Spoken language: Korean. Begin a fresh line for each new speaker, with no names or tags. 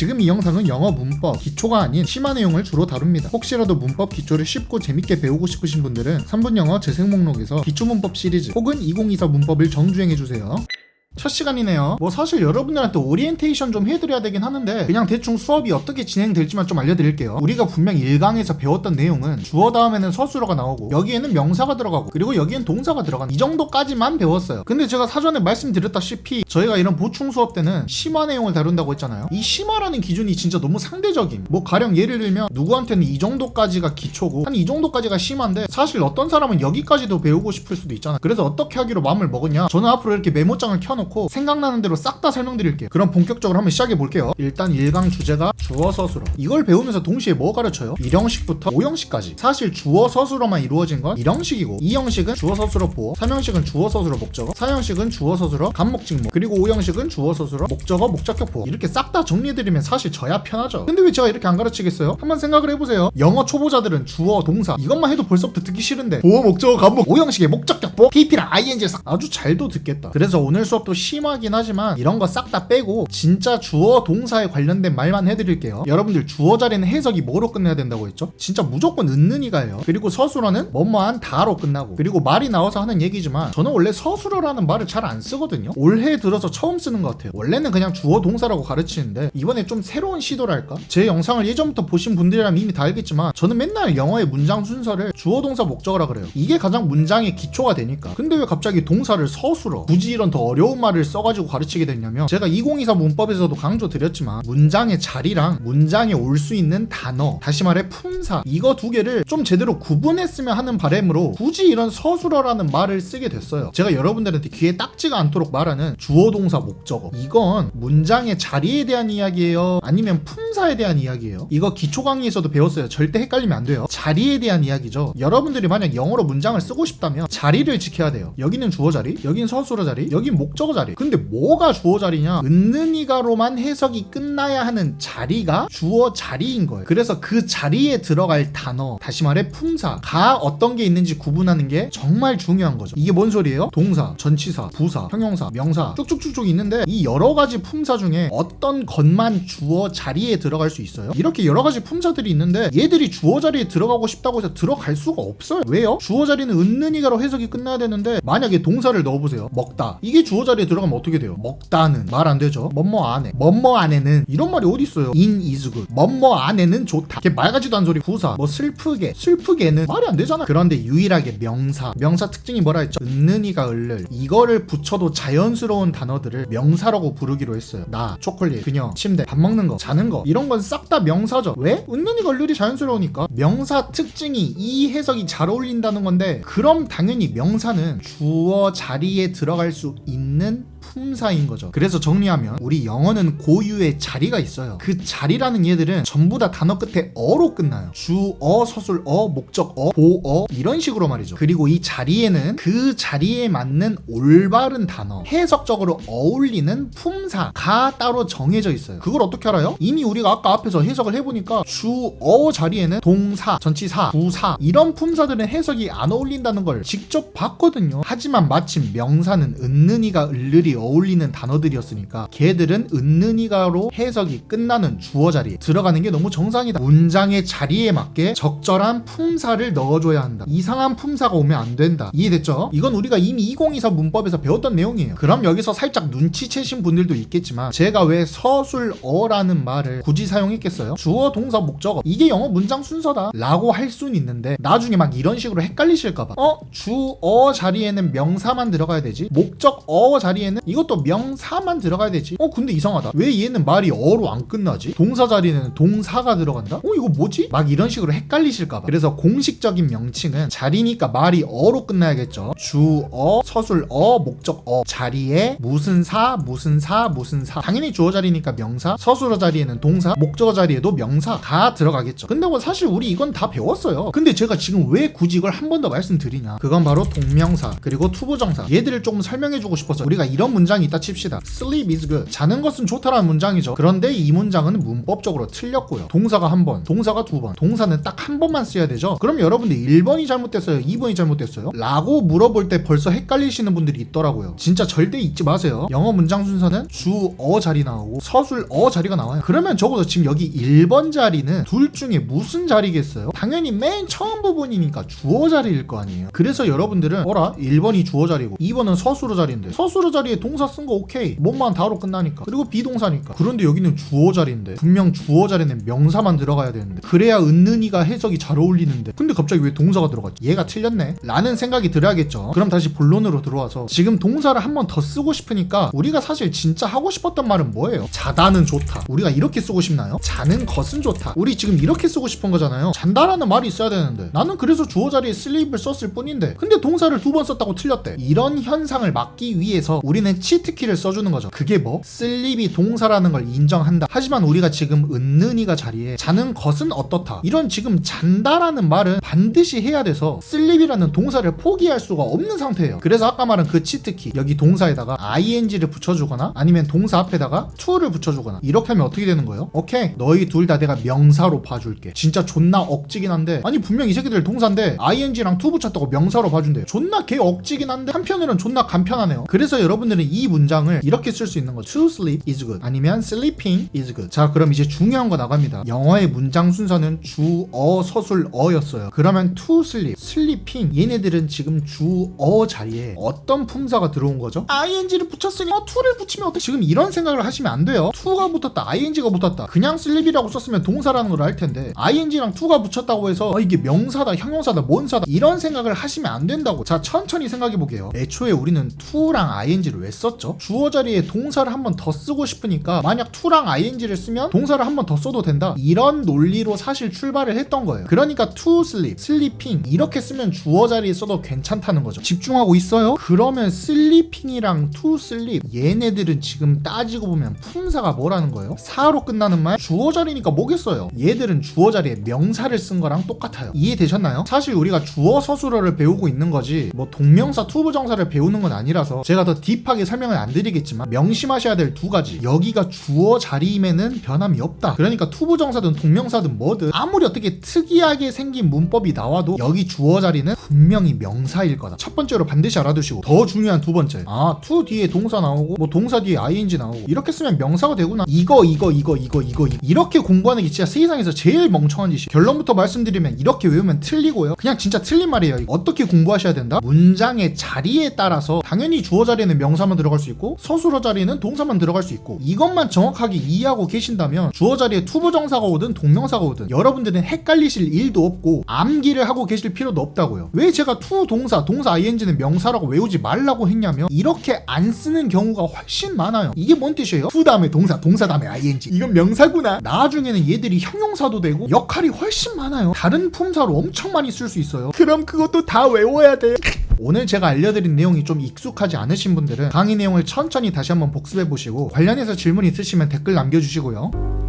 지금 이 영상은 영어 문법 기초가 아닌 심화 내용을 주로 다룹니다. 혹시라도 문법 기초를 쉽고 재밌게 배우고 싶으신 분들은 3분 영어 재생 목록에서 기초 문법 시리즈 혹은 2024 문법을 정주행해 주세요. 첫 시간이네요. 뭐 사실 여러분들한테 오리엔테이션 좀 해드려야 되긴 하는데 그냥 대충 수업이 어떻게 진행될지만 좀 알려드릴게요. 우리가 분명 1강에서 배웠던 내용은 주어 다음에는 서술어가 나오고 여기에는 명사가 들어가고 그리고 여기엔 동사가 들어가는 이 정도까지만 배웠어요. 근데 제가 사전에 말씀드렸다시피 저희가 이런 보충 수업 때는 심화 내용을 다룬다고 했잖아요. 이 심화라는 기준이 진짜 너무 상대적임. 뭐 가령 예를 들면 누구한테는 이 정도까지가 기초고 한 이 정도까지가 심한데 사실 어떤 사람은 여기까지도 배우고 싶을 수도 있잖아요. 그래서 어떻게 하기로 마음을 먹었냐? 저는 앞으로 이렇게 메모장을 켜놓 고 생각나는 대로 싹 다 설명드릴게요. 그럼 본격적으로 한번 시작해 볼게요. 일단 1강 주제가 주어 서술어. 이걸 배우면서 동시에 뭐 가르쳐요? 1형식부터 5형식까지. 사실 주어 서술어만 이루어진 건 1형식이고 2형식은 주어 서술어 보어, 3형식은 주어 서술어 목적어, 4형식은 주어 서술어 간목 직목, 그리고 5형식은 주어 서술어 목적어 목적격 보어. 이렇게 싹 다 정리해드리면 사실 저야 편하죠. 근데 왜 제가 이렇게 안 가르치겠어요? 한번 생각을 해보세요. 영어 초보자들은 주어, 동사 이것만 해도 벌써부터 듣기 싫은데 보어, 목적어, 간목 5형식의 목적격 보어, PP랑 ING 싹 아주 잘도 듣겠다. 그래서 오늘 수업도 심하긴 하지만 이런 거 싹 다 빼고 진짜 주어, 동사에 관련된 말만 해드릴게요. 여러분들 주어 자리는 해석이 뭐로 끝내야 된다고 했죠? 진짜 무조건 은는이가요. 그리고 서술어는 뭐뭐한 다로 끝나고 그리고 말이 나와서 하는 얘기지만 저는 원래 서술어라는 말을 잘 안 쓰거든요. 올해 들어서 처음 쓰는 것 같아요. 원래는 그냥 주어, 동사라고 가르치는데 이번에 좀 새로운 시도랄까? 제 영상을 예전부터 보신 분들이라면 이미 다 알겠지만 저는 맨날 영어의 문장 순서를 주어, 동사, 목적어라 그래요. 이게 가장 문장의 기초가 되니까. 근데 왜 갑자기 동사를 서술어? 굳이 이런 더 어려운 말을 써가지고 가르치게 됐냐면 제가 2024 문법에서도 강조 드렸지만 문장의 자리랑 문장에 올 수 있는 단어 다시 말해 품사 이거 두 개를 좀 제대로 구분했으면 하는 바람으로 굳이 이런 서술어라는 말을 쓰게 됐어요. 제가 여러분들한테 귀에 딱지가 않도록 말하는 주어 동사 목적어. 이건 문장의 자리에 대한 이야기예요? 아니면 품사에 대한 이야기예요? 이거 기초 강의에서도 배웠어요. 절대 헷갈리면 안 돼요. 자리에 대한 이야기죠. 여러분들이 만약 영어로 문장을 쓰고 싶다면 자리를 지켜야 돼요. 여기는 주어 자리 여긴 서술어 자리 여긴 목적어 자리. 근데 뭐가 주어 자리냐? 은는이가로만 해석이 끝나야 하는 자리가 주어 자리인 거예요. 그래서 그 자리에 들어갈 단어 다시 말해 품사가 어떤 게 있는지 구분하는 게 정말 중요한 거죠. 이게 뭔 소리예요? 동사, 전치사, 부사, 형용사, 명사 쭉쭉쭉쭉 있는데 이 여러 가지 품사 중에 어떤 것만 주어 자리에 들어갈 수 있어요? 이렇게 여러 가지 품사들이 있는데 얘들이 주어 자리에 들어가고 싶다고 해서 들어갈 수가 없어요. 왜요? 주어 자리는 은는이가로 해석이 끝나야 되는데 만약에 동사를 넣어보세요. 먹다. 이게 주어 자리 에 들어가면 어떻게 돼요? 먹다는 말 안 되죠? 뭐뭐 안에. 뭐뭐 안에는 이런 말이 어디 있어요? in is good 뭐뭐 안에는 좋다. 이게 말 같지도 않은 소리. 부사. 뭐 슬프게. 슬프게는 말이 안 되잖아. 그런데 유일하게 명사. 명사 특징이 뭐라 했죠? 은는이가 을를 이거를 붙여도 자연스러운 단어들을 명사라고 부르기로 했어요. 나 초콜릿 그녀 침대 밥 먹는 거 자는 거. 이런 건 싹 다 명사죠. 왜? 은는이가 을을이 자연스러우니까. 명사 특징이 이 해석이 잘 어울린다는 건데 그럼 당연히 명사는 주어 자리에 들어갈 수 있는 Amen 품사인 거죠. 그래서 정리하면 우리 영어는 고유의 자리가 있어요. 그 자리라는 얘들은 전부 다 단어 끝에 어로 끝나요. 주어, 서술어, 목적어, 보어 이런 식으로 말이죠. 그리고 이 자리에는 그 자리에 맞는 올바른 단어, 해석적으로 어울리는 품사가 따로 정해져 있어요. 그걸 어떻게 알아요? 이미 우리가 아까 앞에서 해석을 해보니까 주어 자리에는 동사, 전치사, 부사 이런 품사들은 해석이 안 어울린다는 걸 직접 봤거든요. 하지만 마침 명사는 은는이가 을르리 어울리는 단어들이었으니까 걔들은 은는이가로 해석이 끝나는 주어 자리에 들어가는 게 너무 정상이다. 문장의 자리에 맞게 적절한 품사를 넣어줘야 한다. 이상한 품사가 오면 안 된다. 이해됐죠? 이건 우리가 이미 2024 문법에서 배웠던 내용이에요. 그럼 여기서 살짝 눈치채신 분들도 있겠지만 제가 왜 서술어라는 말을 굳이 사용했겠어요? 주어, 동사, 목적어 이게 영어 문장 순서다 라고 할 수는 있는데 나중에 막 이런 식으로 헷갈리실까봐 어? 주어 자리에는 명사만 들어가야 되지 목적어 자리에는 이것도 명사만 들어가야 되지. 어 근데 이상하다. 왜 얘는 말이 어로 안 끝나지? 동사 자리에는 동사가 들어간다? 어 이거 뭐지? 막 이런 식으로 헷갈리실까봐. 그래서 공식적인 명칭은 자리니까 말이 어로 끝나야겠죠. 주어 서술어 목적어. 자리에 무슨 사 무슨 사 무슨 사. 당연히 주어 자리니까 명사. 서술어 자리에는 동사. 목적어 자리에도 명사가 들어가겠죠. 근데 뭐 사실 우리 이건 다 배웠어요. 근데 제가 지금 왜 굳이 이걸 한 번 더 말씀드리냐. 그건 바로 동명사 그리고 투부정사. 얘들을 조금 설명해주고 싶어서 우리가 이런 문 장이 있다 칩시다. sleep is good. 자는 것은 좋다라는 문장이죠. 그런데 이 문장은 문법적으로 틀렸고요. 동사가 한 번, 동사가 두 번, 동사는 딱 한 번만 써야 되죠. 그럼 여러분들 1번이 잘못됐어요? 2번이 잘못됐어요? 라고 물어볼 때 벌써 헷갈리시는 분들이 있더라고요. 진짜 절대 잊지 마세요. 영어 문장 순서는 주 어 자리 나오고 서술 어 자리가 나와요. 그러면 적어도 지금 여기 1번 자리는 둘 중에 무슨 자리겠어요? 당연히 맨 처음 부분이니까 주어 자리일 거 아니에요. 그래서 여러분들은 어라 1번이 주어 자리고 2번은 서술어 자리인데 서술어 자리에 동사 쓴 거 오케이. 뭐만 다로 끝나니까. 그리고 비동사니까. 그런데 여기는 주어 자리인데 분명 주어 자리는 명사만 들어가야 되는데 그래야 은는이가 해석이 잘 어울리는데 근데 갑자기 왜 동사가 들어갔지? 얘가 틀렸네. 라는 생각이 들어야겠죠. 그럼 다시 본론으로 들어와서 지금 동사를 한 번 더 쓰고 싶으니까 우리가 사실 진짜 하고 싶었던 말은 뭐예요? 자다는 좋다. 우리가 이렇게 쓰고 싶나요? 자는 것은 좋다. 우리 지금 이렇게 쓰고 싶은 거잖아요. 잔다라는 말이 있어야 되는데 나는 그래서 주어 자리에 슬립을 썼을 뿐인데 근데 동사를 두 번 썼다고 틀렸대. 이런 현상을 막기 위해서 우리는 치트키를 써주는 거죠. 그게 뭐? 슬립이 동사라는 걸 인정한다. 하지만 우리가 지금 은는이가 자리에 자는 것은 어떻다. 이런 지금 잔다라는 말은 반드시 해야 돼서 슬립이라는 동사를 포기할 수가 없는 상태예요. 그래서 아까 말한 그 치트키 여기 동사에다가 ing를 붙여주거나 아니면 동사 앞에다가 to를 붙여주거나 이렇게 하면 어떻게 되는 거예요? 오케이 너희 둘 다 내가 명사로 봐줄게. 진짜 존나 억지긴 한데 아니 분명 이 새끼들 동사인데 ing랑 to 붙였다고 명사로 봐준대요. 존나 개 억지긴 한데 한편으로는 존나 간편하네요. 그래서 여러분들은 이 문장을 이렇게 쓸 수 있는 거 to sleep is good 아니면 sleeping is good. 자 그럼 이제 중요한 거 나갑니다. 영어의 문장 순서는 주어 서술 어였어요. 그러면 to sleep, sleeping 얘네들은 지금 주어 자리에 어떤 품사가 들어온 거죠? ing를 붙였으니 어, to를 붙이면 어때? 지금 이런 생각을 하시면 안 돼요. to가 붙었다, ing가 붙었다. 그냥 sleep이라고 썼으면 동사라는 걸알 텐데 ing랑 to가 붙였다고 해서 어, 이게 명사다, 형용사다, 뭔사다 이런 생각을 하시면 안 된다고. 자 천천히 생각해 보게요. 애초에 우리는 to랑 ing를 왜 썼죠? 주어 자리에 동사를 한 번 더 쓰고 싶으니까 만약 to랑 ing를 쓰면 동사를 한 번 더 써도 된다. 이런 논리로 사실 출발을 했던 거예요. 그러니까 to sleep, sleeping 이렇게 쓰면 주어 자리에 써도 괜찮다는 거죠. 집중하고 있어요? 그러면 sleeping이랑 to sleep 얘네들은 지금 따지고 보면 품사가 뭐라는 거예요? 사로 끝나는 말 주어 자리니까 뭐겠어요? 얘들은 주어 자리에 명사를 쓴 거랑 똑같아요. 이해되셨나요? 사실 우리가 주어 서술어를 배우고 있는 거지 뭐 동명사 투부정사를 배우는 건 아니라서 제가 더 딥하게 설명을 안 드리겠지만 명심하셔야 될 두 가지 여기가 주어 자리임에는 변함이 없다. 그러니까 투부 정사든 동명사든 뭐든 아무리 어떻게 특이하게 생긴 문법이 나와도 여기 주어 자리는 분명히 명사일 거다. 첫 번째로 반드시 알아두시고 더 중요한 두 번째 아 to 뒤에 동사 나오고 뭐 동사 뒤에 ing 나오고 이렇게 쓰면 명사가 되구나. 이거 이거 이거 이거 이거. 이렇게 공부하는 게 진짜 세상에서 제일 멍청한 짓이 결론부터 말씀드리면 이렇게 외우면 틀리고요. 그냥 진짜 틀린 말이에요. 어떻게 공부하셔야 된다? 문장의 자리에 따라서 당연히 주어 자리에는 명사 만 들어갈 수 있고 서술어 자리에는 동사만 들어갈 수 있고 이것만 정확하게 이해하고 계신다면 주어 자리에 투부정사가 오든 동명사가 오든 여러분들은 헷갈리실 일도 없고 암기를 하고 계실 필요도 없다고요. 왜 제가 투 동사, 동사 ing는 명사라고 외우지 말라고 했냐면 이렇게 안 쓰는 경우가 훨씬 많아요. 이게 뭔 뜻이에요? 투 다음에 동사, 동사 다음에 ing. 이건 명사구나. 나중에는 얘들이 형용사도 되고 역할이 훨씬 많아요. 다른 품사로 엄청 많이 쓸 수 있어요. 그럼 그것도 다 외워야 돼. 오늘 제가 알려드린 내용이 좀 익숙하지 않으신 분들은 강의 내용을 천천히 다시 한번 복습해 보시고 관련해서 질문 있으시면 댓글 남겨주시고요.